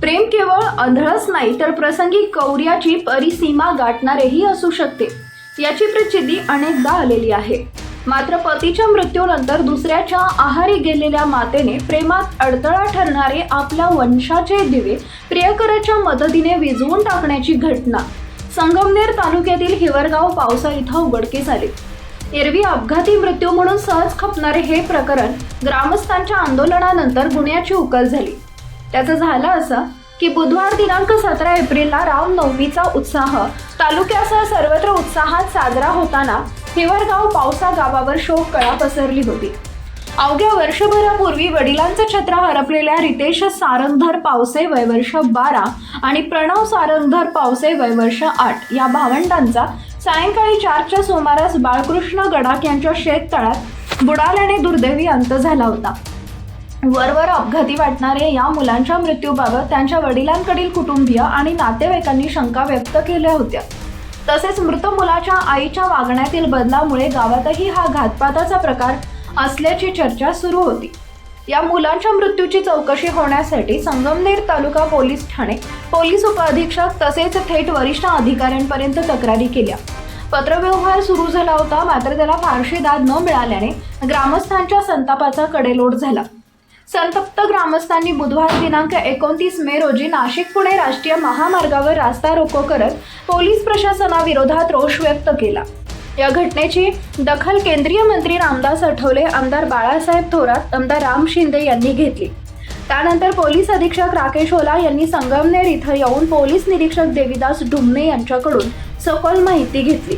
प्रेम केवळ आंधळच नाही तर प्रसंगी कौर्याची परिसीमा गाठणारेही असू शकते. याची प्रचिती अनेकदा आलेली आहे. मात्र पतीच्या मृत्यूनंतर दुसऱ्याच्या आहारी गेलेल्या मातेने प्रेमात अडथळा ठरणारे आपल्या वंशाचे दिवे प्रियकराच्या मदतीने विझवून टाकण्याची घटना. संगमनेर तालुक्यातील हिवरगाव पावसा इथं उघडकीस आली. एरवी अपघाती मृत्यू म्हणून सहज खपणारे हे प्रकरण ग्रामस्थांच्या आंदोलनानंतर गुन्ह्याची उकल झाली. त्याचं झालं असं की बुधवार दिनांक सतरा एप्रिलला रामनवमीचा उत्साह. तालुक्यासह सर्वत्र उत्साहात साजरा होताना हिवरगाव पावसा गावावर शोक कळा पसरली होती. अवघ्या वर्षभरापूर्वी वडिलांचं छत्र हरपलेल्या रितेश सारंगधर पावसे वयवर्ष बारा आणि प्रणव सारंगधर पावसे वयवर्ष आठ या भावंडांचा सायंकाळी चारच्या सुमारास बाळकृष्ण गडाख यांच्या शेततळात बुडाल्याने दुर्दैवी अंत झाला होता. वरवर अपघाती वाटणारे या मुलांच्या मृत्यूबाबत त्यांच्या वडिलांकडील कुटुंबीय आणि नातेवाईकांनी शंका व्यक्त केल्या होत्या. तसेच मृत मुलाच्या आईच्या वागण्यातील बदलामुळे गावातही हा घातपाताचा प्रकार असल्याची चर्चा सुरू होती. या मुलांच्या मृत्यूची चौकशी होण्यासाठी संगमनेर तालुका पोलीस ठाणे पोलीस उपअधीक्षक तसेच थेट वरिष्ठ अधिकाऱ्यांपर्यंत तक्रारी केल्या. पत्रव्यवहार सुरू झाला होता मात्र त्याला फारशी दाद न मिळाल्याने ग्रामस्थांच्या संतापाचा कडेलोट झाला. संतप्त ग्रामस्थांनी बुधवार दिनांक एकोणतीस मे रोजी नाशिक पुणे राष्ट्रीय महामार्गावर रास्ता रोको करत पोलीस प्रशासनाविरोधात रोष व्यक्त केला. या घटनेची दखल केंद्रीय मंत्री रामदास आठवले आमदार बाळासाहेब थोरात आमदार राम शिंदे यांनी घेतली. त्यानंतर पोलीस अधीक्षक राकेश ओला यांनी संगमनेर इथं येऊन पोलीस निरीक्षक देविदास डुमणे यांच्याकडून सखोल माहिती घेतली.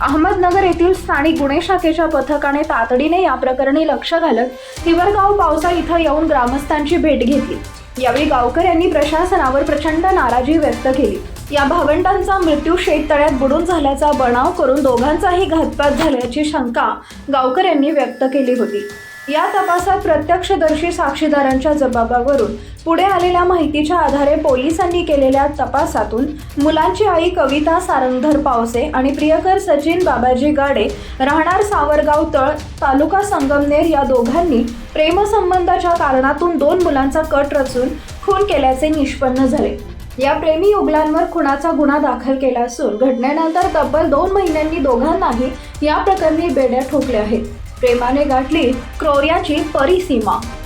अहमदनगर येथील स्थानिक गुन्हे शाखेच्या पथकाने तातडीने या प्रकरणी लक्ष घालत हिवरगाव पावसा इथं येऊन ग्रामस्थांची भेट घेतली. यावेळी गावकऱ्यांनी प्रशासनावर प्रचंड नाराजी व्यक्त केली. या भावंडांचा मृत्यू शेततळ्यात बुडून झाल्याचा बनाव करून दोघांचाही घातपात झाल्याची शंका गावकऱ्यांनी व्यक्त केली होती. या तपासात प्रत्यक्षदर्शी साक्षीदारांच्या जबाबावरून पुढे आलेल्या माहितीच्या आधारे पोलिसांनी केलेल्या तपासातून मुलांची आई कविता सारंगधर पावसे आणि प्रियकर सचिन बाबाजी गाडे राहणार सावरगाव तळ तालुका संगमनेर या दोघांनी प्रेमसंबंधाच्या कारणातून दोन मुलांचा कट रचून खून केल्याचे निष्पन्न झाले. या प्रेमी युगलांवर खुनाचा गुन्हा दाखल केला असून घटनेनंतर तब्बल दोन महिन्यांनी दोघांनाही या प्रकरणी बेड्या ठोकल्या आहेत. प्रेमाने गाठली क्रोर्याची परिसीमा.